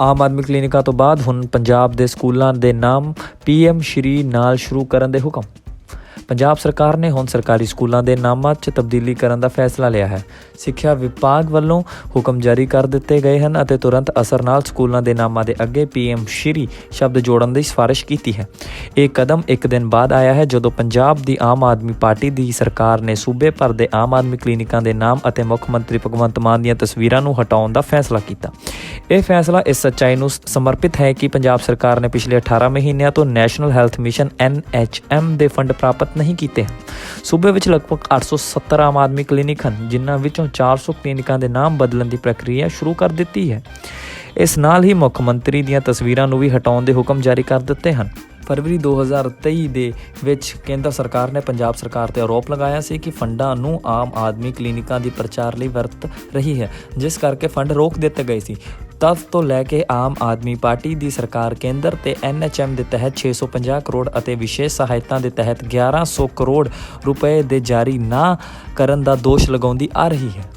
ਆਮ ਆਦਮੀ ਕਲੀਨਿਕਾਂ ਤੋਂ ਬਾਅਦ ਹੁਣ ਪੰਜਾਬ ਦੇ ਸਕੂਲਾਂ ਦੇ ਨਾਮ ਪੀਐਮ ਸ਼੍ਰੀ ਨਾਲ ਸ਼ੁਰੂ ਕਰਨ ਦੇ ਹੁਕਮ। ਪੰਜਾਬ ਸਰਕਾਰ ਨੇ ਹੁਣ ਸਰਕਾਰੀ ਸਕੂਲਾਂ ਦੇ ਨਾਮਾਂ 'ਚ ਤਬਦੀਲੀ ਕਰਨ ਦਾ ਫੈਸਲਾ ਲਿਆ ਹੈ। ਸਿੱਖਿਆ ਵਿਭਾਗ ਵੱਲੋਂ ਹੁਕਮ ਜਾਰੀ ਕਰ ਦਿੱਤੇ ਗਏ ਹਨ ਅਤੇ ਤੁਰੰਤ ਅਸਰ ਨਾਲ ਸਕੂਲਾਂ ਦੇ ਨਾਮਾਂ ਦੇ ਅੱਗੇ ਪੀਐਮ ਸ਼੍ਰੀ ਸ਼ਬਦ ਜੋੜਨ ਦੀ ਸਿਫਾਰਿਸ਼ ਕੀਤੀ ਹੈ। ਇਹ ਕਦਮ ਇੱਕ ਦਿਨ ਬਾਅਦ ਆਇਆ ਹੈ ਜਦੋਂ ਪੰਜਾਬ ਦੀ ਆਮ ਆਦਮੀ ਪਾਰਟੀ ਦੀ ਸਰਕਾਰ ਨੇ ਸੂਬੇ ਭਰ ਦੇ ਆਮ ਆਦਮੀ ਕਲੀਨਿਕਾਂ ਦੇ ਨਾਮ ਅਤੇ ਮੁੱਖ ਮੰਤਰੀ ਭਗਵੰਤ ਮਾਨ ਦੀਆਂ ਤਸਵੀਰਾਂ ਨੂੰ ਹਟਾਉਣ ਦਾ ਫੈਸਲਾ ਕੀਤਾ। ਇਹ ਫੈਸਲਾ ਇਸ ਸੱਚਾਈ ਨੂੰ ਸਮਰਪਿਤ ਹੈ ਕਿ ਪੰਜਾਬ ਸਰਕਾਰ ਨੇ ਪਿਛਲੇ 18 ਮਹੀਨਿਆਂ ਤੋਂ ਨੈਸ਼ਨਲ ਹੈਲਥ ਮਿਸ਼ਨ NHM ਦੇ ਫੰਡ ਪ੍ਰਾਪਤ ਨਹੀਂ ਕੀਤੇ ਹਨ। ਸੂਬੇ ਵਿੱਚ ਲਗਭਗ 870 ਆਮ ਆਦਮੀ ਕਲੀਨਿਕ ਹਨ, ਜਿਨ੍ਹਾਂ ਵਿੱਚੋਂ 400 ਕਲੀਨਿਕਾਂ ਦੇ ਨਾਮ ਬਦਲਣ ਦੀ ਪ੍ਰਕਿਰਿਆ ਸ਼ੁਰੂ ਕਰ ਦਿੱਤੀ ਹੈ। ਇਸ ਨਾਲ ਹੀ ਮੁੱਖ ਮੰਤਰੀ ਦੀਆਂ ਤਸਵੀਰਾਂ ਨੂੰ ਵੀ ਹਟਾਉਣ ਦੇ ਹੁਕਮ ਜਾਰੀ ਕਰ ਦਿੱਤੇ ਹਨ। ਫਰਵਰੀ 2023 ਦੇ ਵਿੱਚ ਕੇਂਦਰ ਸਰਕਾਰ ਨੇ ਪੰਜਾਬ ਸਰਕਾਰ ਤੇ ਆਰੋਪ ਲਗਾਇਆ ਸੀ ਕਿ ਫੰਡਾਂ ਨੂੰ ਆਮ ਆਦਮੀ ਕਲੀਨਿਕਾਂ ਦੀ ਪ੍ਰਚਾਰ ਲਈ ਵਰਤ ਰਹੀ ਹੈ, ਜਿਸ ਕਰਕੇ ਫੰਡ ਰੋਕ ਦਿੱਤੇ ਗਏ ਸੀ। ਤਦ ਤੋਂ ਲੈ ਕੇ ਆਮ ਆਦਮੀ ਪਾਰਟੀ ਦੀ ਸਰਕਾਰ ਕੇਂਦਰ ਤੇ ਐਨਐਚਐਮ ਦੇ ਤਹਿਤ 650 ਕਰੋੜ ਅਤੇ ਵਿਸ਼ੇਸ਼ ਸਹਾਇਤਾ ਦੇ ਤਹਿਤ 1100 ਕਰੋੜ ਰੁਪਏ ਦੇ ਜਾਰੀ ਨਾ ਕਰਨ ਦਾ ਦੋਸ਼ ਲਗਾਉਂਦੀ ਆ ਰਹੀ ਹੈ।